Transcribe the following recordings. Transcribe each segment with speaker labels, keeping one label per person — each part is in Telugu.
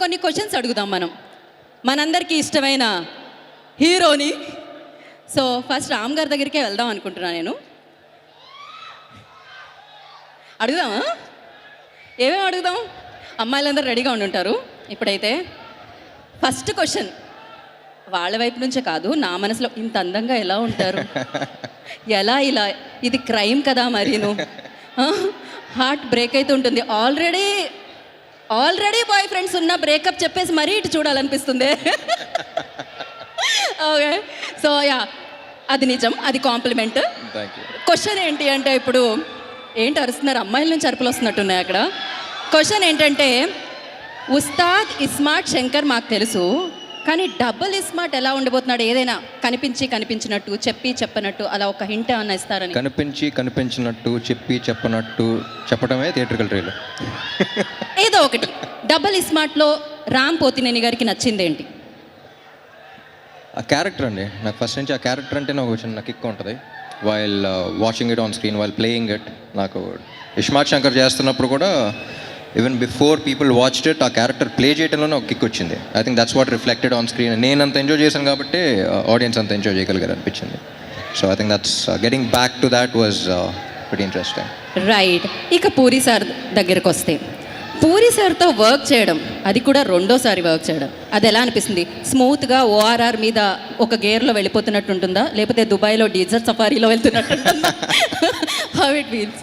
Speaker 1: కొన్ని క్వశ్చన్స్ అడుగుదాం మనం. మనందరికీ ఇష్టమైన హీరోని. సో ఫస్ట్ రామ్ గారి దగ్గరికే వెళ్దాం అనుకుంటున్నాను నేను. అడుగుదామా? ఏమేమి అడుగుదాం? అమ్మాయిలందరూ రెడీగా ఉండి ఉంటారు ఇప్పుడైతే. ఫస్ట్ క్వశ్చన్ వాళ్ళ వైపు నుంచే కాదు నా మనసులో ఇంత అందంగా ఎలా ఉంటారు? ఎలా ఇలా ఇది క్రైమ్ కదా మరీను? హార్ట్ బ్రేక్ అయితే ఉంటుంది. ఆల్రెడీ ఆల్రెడీ బాయ్ ఫ్రెండ్స్ ఉన్న బ్రేకప్ చెప్పేసి మరీ ఇటు చూడాలనిపిస్తుంది. ఓకే. సో యా అది నిజం అది కాంప్లిమెంట్. క్వశ్చన్ ఏంటి అంటే ఇప్పుడు ఏంటి అరుస్తున్నారు? అమ్మాయిల నుంచి అరుపులు వస్తున్నట్టున్నాయి అక్కడ. క్వశ్చన్ ఏంటంటే ఉస్తాద్ ఇస్మార్ట్ శంకర్ మాకు తెలుసు కానీ డబుల్ ఇస్మార్ట్ ఎలా ఉండబోతున్నాడు ఏదైనా కనిపించి కనిపించినట్టు చెప్పి చెప్పనట్టు అలా ఒక హింట్ అన్న ఇస్తారని.
Speaker 2: కనిపించి కనిపించినట్టు చెప్పి చెప్పనట్టు చెప్పడమే థియేట్రికల్ రీల్
Speaker 1: ఏదో ఒకటి. డబుల్ ఇస్మార్ట్లో రామ్ పోతినేని గారికి నచ్చింది ఏంటి
Speaker 2: ఆ క్యారెక్టర్ అండి. నాకు ఫస్ట్ నుంచి ఆ క్యారెక్టర్ అంటే నాకు చిన్న కిక్ ఉంటుంది. While watching it on screen while playing it నాకు ఇష్మాత్ శంకర్ చేస్తున్నప్పుడు కూడా even before people watched it ఆ క్యారెక్టర్ ప్లే చేయడంలోనే ఒక కిక్ వచ్చింది. I think that's what reflected on screen నేను అంత ఎంజాయ్ చేశాను కాబట్టి ఆడియన్స్ అంత ఎంజాయ్ చేయగలిగారు అనిపించింది. So I think that's getting back to that was very interesting
Speaker 1: right ఇక పూరి సార్ దగ్గరకు వస్తే పూరి సార్తో వర్క్ చేయడం అది కూడా రెండోసారి వర్క్ చేయడం అది ఎలా అనిపిస్తుంది? స్మూత్గా ఓఆర్ఆర్ మీద ఒక గేర్లో వెళ్ళిపోతున్నట్టు ఉంటుందా లేకపోతే దుబాయ్లో డీజర్ సఫారీలో వెళ్తున్నట్టు హౌ ఇట్ ఫీల్స్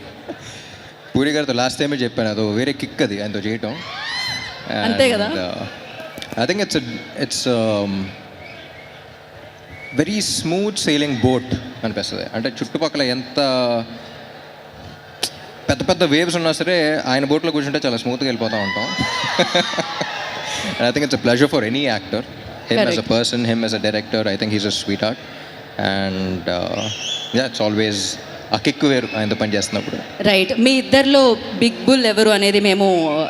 Speaker 2: పూరి గారితో లాస్ట్ టైమే చెప్పాను అదో వేరే కిక్ అది ఆయనతో చేయటం.
Speaker 1: అంతే కదా?
Speaker 2: I think it's it's very smooth sailing boat అనిపిస్తుంది. అంటే చుట్టుపక్కల ఎంత పెద్ద పెద్ద వేవ్స్ ఉన్నా సరే ఆయన బోట్లో కూర్చుంటే చాలా స్మూత్గా వెళ్ళిపోతూ ఉంటాం. I think it's a pleasure for any actor
Speaker 1: him
Speaker 2: as a. Person him as a director I think he's a sweetheart and it's always ఆ కిక్ వేరు ఆయనతో పని చేస్తున్నప్పుడు.
Speaker 1: రైట్ మీ ఇద్దరిలో బిగ్ బుల్ ఎవరు అనేది మేము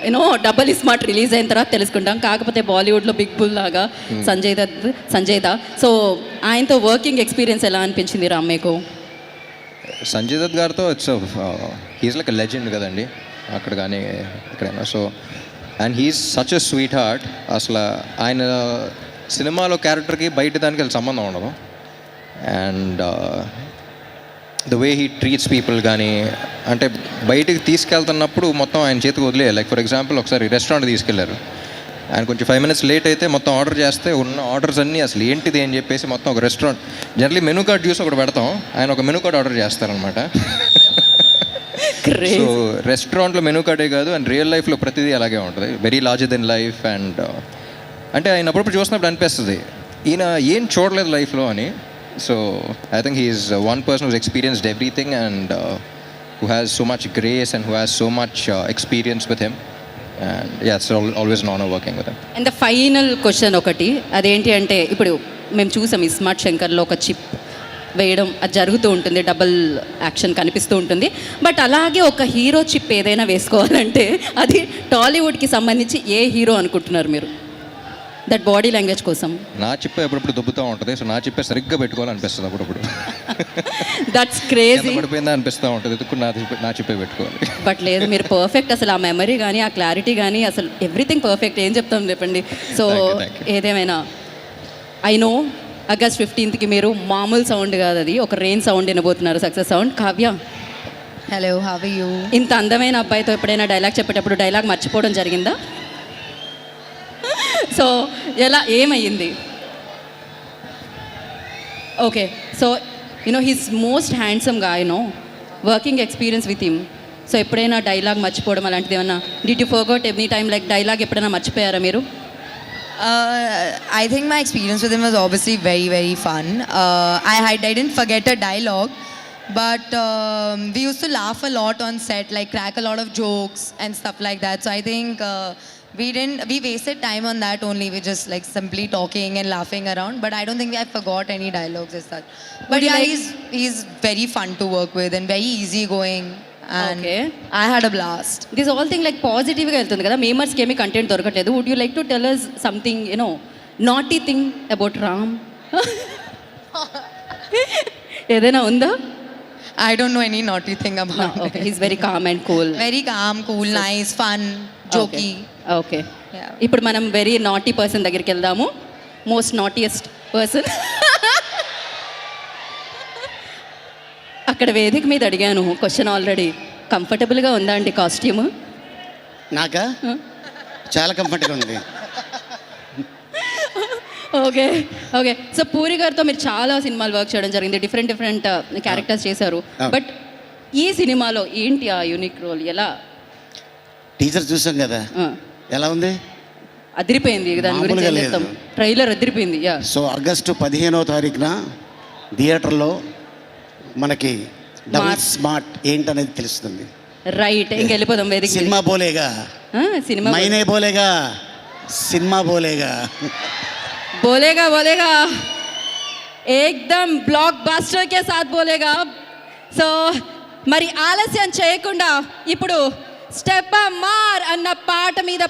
Speaker 1: యూనో డబల్ స్మార్ట్ రిలీజ్ అయిన తర్వాత తెలుసుకుంటాం. కాకపోతే బాలీవుడ్లో బిగ్ బుల్ లాగా సంజయ్ దత్ సంజయ్ దా. సో ఆయనతో వర్కింగ్ ఎక్స్పీరియన్స్ ఎలా అనిపించింది రామ్ మీకు?
Speaker 2: సంజయ్ దత్ గారితో ఇట్స్ హీస్ లైక్ లెజెండ్ కదండి. అక్కడ కానీ ఎక్కడైనా. So and he's such a sweetheart అసలు ఆయన సినిమాలో క్యారెక్టర్కి బయట దానికి సంబంధం ఉండదు. And the way he treats people కానీ అంటే బయటికి తీసుకెళ్తున్నప్పుడు మొత్తం ఆయన చేతికి వదిలే లైక్ ఫర్ ఎగ్జాంపుల్ ఒకసారి రెస్టారెంట్ తీసుకెళ్ళారు. ఆయన కొంచెం ఫైవ్ మినిట్స్ లేట్ అయితే మొత్తం ఆర్డర్ చేస్తే ఉన్న ఆర్డర్స్ అన్నీ అసలు ఏంటిది అని చెప్పేసి మొత్తం ఒక రెస్టారెంట్ జనరలీ మెనూ కార్డ్ చూసి ఒకటి పెడతాం. ఆయన ఒక మెనూ కార్డ్ ఆర్డర్ చేస్తారనమాట సో రెస్టారెంట్లో మెనూ కార్డే కాదు అండ్ రియల్ లైఫ్లో ప్రతిదీ అలాగే ఉంటుంది. Very larger than life and అంటే ఆయన అప్పుడప్పుడు చూసినప్పుడు అనిపిస్తుంది ఈయన ఏం చూడలేదు లైఫ్లో అని. So I think he's one person who's experienced everything and who has so much grace and who has so much experience with him and always non working with
Speaker 1: and the final question ఒకటి అదేంటి అంటే ఇప్పుడు మేము చూసాం ఈ స్మార్ట్ శంకర్లో ఒక చిప్ వేయడం అది జరుగుతూ ఉంటుంది డబుల్ యాక్షన్ కనిపిస్తూ ఉంటుంది. బట్ అలాగే ఒక హీరో చిప్ ఏదైనా వేసుకోవాలంటే అది టాలీవుడ్కి సంబంధించి ఏ హీరో అనుకుంటున్నారు మీరు? దట్ బాడీ లాంగ్వేజ్ కోసం
Speaker 2: నా చిప్పే ఎప్పుడప్పుడు దుబ్బుతూ ఉంటుంది. సో నా చిప్పే సరిగ్గా పెట్టుకోవాలనిపిస్తుంది అప్పుడప్పుడు.
Speaker 1: దట్స్ క్రేజీ
Speaker 2: పడిపోయిందా అనిపిస్తూ ఉంటుంది. ఎదుర్కొని నా చిప్పే నా చిప్పే పెట్టుకోవాలి?
Speaker 1: బట్ లేదు మీరు పర్ఫెక్ట్ అసలు ఆ మెమరీ కానీ ఆ క్లారిటీ కానీ అసలు ఎవ్రీథింగ్ పర్ఫెక్ట్ ఏం చెప్తాం చెప్పండి? సో. ఏదేమైనా ఐ నో ఆగస్ట్ ఫిఫ్టీన్త్కి మీరు మామూలు సౌండ్ కాదు అది. ఒక rain sound వినబోతున్నారు. Success sound
Speaker 3: Kavya how are you?
Speaker 1: ఇంత అందమైన అబ్బాయితో ఎప్పుడైనా డైలాగ్ చెప్పేటప్పుడు డైలాగ్ మర్చిపోవడం జరిగిందా? సో ఎలా ఏమయ్యింది? Okay so you know he's most handsome guy no working experience with him so ఎప్పుడైనా డైలాగ్ మర్చిపోవడం అలాంటిది ఏమన్నా? Did you forgot any time like dialogue ఎప్పుడైనా మర్చిపోయారా మీరు?
Speaker 3: I think my experience with him was obviously very very fun I had I didn't forget a dialogue but we used to laugh a lot on set like crack a lot of jokes and stuff like that I think we didn't we wasted time on that only. We just like simply talking and laughing around. But I don't think I forgot any dialogues as such. But
Speaker 1: Would you
Speaker 3: yeah,
Speaker 1: like-
Speaker 3: he's he's very fun to work with and very easygoing. And
Speaker 1: Okay.
Speaker 3: I had a blast.
Speaker 1: This all thing like పాజిటివ్గా వెళ్తుంది కదా మేమర్స్కి ఏమీ కంటెంట్ దొరకట్లేదు would you like to tell us something you know naughty thing about Ram ఏదైనా ఉందా
Speaker 3: I don't know any naughty thing about
Speaker 1: okay
Speaker 3: it.
Speaker 1: He's very calm and cool
Speaker 3: Very calm, cool, nice, fun, Jokey. Okay.
Speaker 1: ఇప్పుడు మనం వెరీ నాటీ పర్సన్ దగ్గరికి వెళ్దాము. మోస్ట్ నాటియెస్ట్ పర్సన్ అక్కడ వేదిక మీద అడిగాను క్వశ్చన్ ఆల్రెడీ కంఫర్టబుల్గా ఉందా అండి కాస్ట్యూమ్
Speaker 4: నాకా? చాలా కంఫర్ట్గా ఉంది.
Speaker 1: ఓకే ఓకే సో పూరి గారితో మీరు చాలా సినిమాలు వర్క్ చేయడం జరిగింది. డిఫరెంట్ డిఫరెంట్ క్యారెక్టర్స్ చేశారు. బట్ ఈ సినిమాలో ఏంటి ఆ యూనిక్ రోల్ ఎలా
Speaker 4: టీజర్ చూసాం కదా. ఎలా ఉంది?
Speaker 1: అదిరిపోయింది దాని గురించి ట్రైలర్ అదిరిపోయింది
Speaker 4: సో ఆగస్టు పదిహేనో తారీఖున థియేటర్లో మనకి డబుల్ స్మార్ట్. ఏంటనేది తెలుస్తుంది.
Speaker 1: రైట్ ఇంకా వెళ్ళిపోదాం వేదిక
Speaker 4: సినిమా బోలేగా.
Speaker 1: సినిమా
Speaker 4: మైనే బోలేగా. సినిమా బోలేగా.
Speaker 1: బోలేగా బోలేగా. ఏకదమ్ బ్లాక్ బాస్టర్కే సాత్ బోలేగా. సో మరి ఆలస్యం చేయకుండా ఇప్పుడు స్టెప్ మార్ అన్న పాట మీద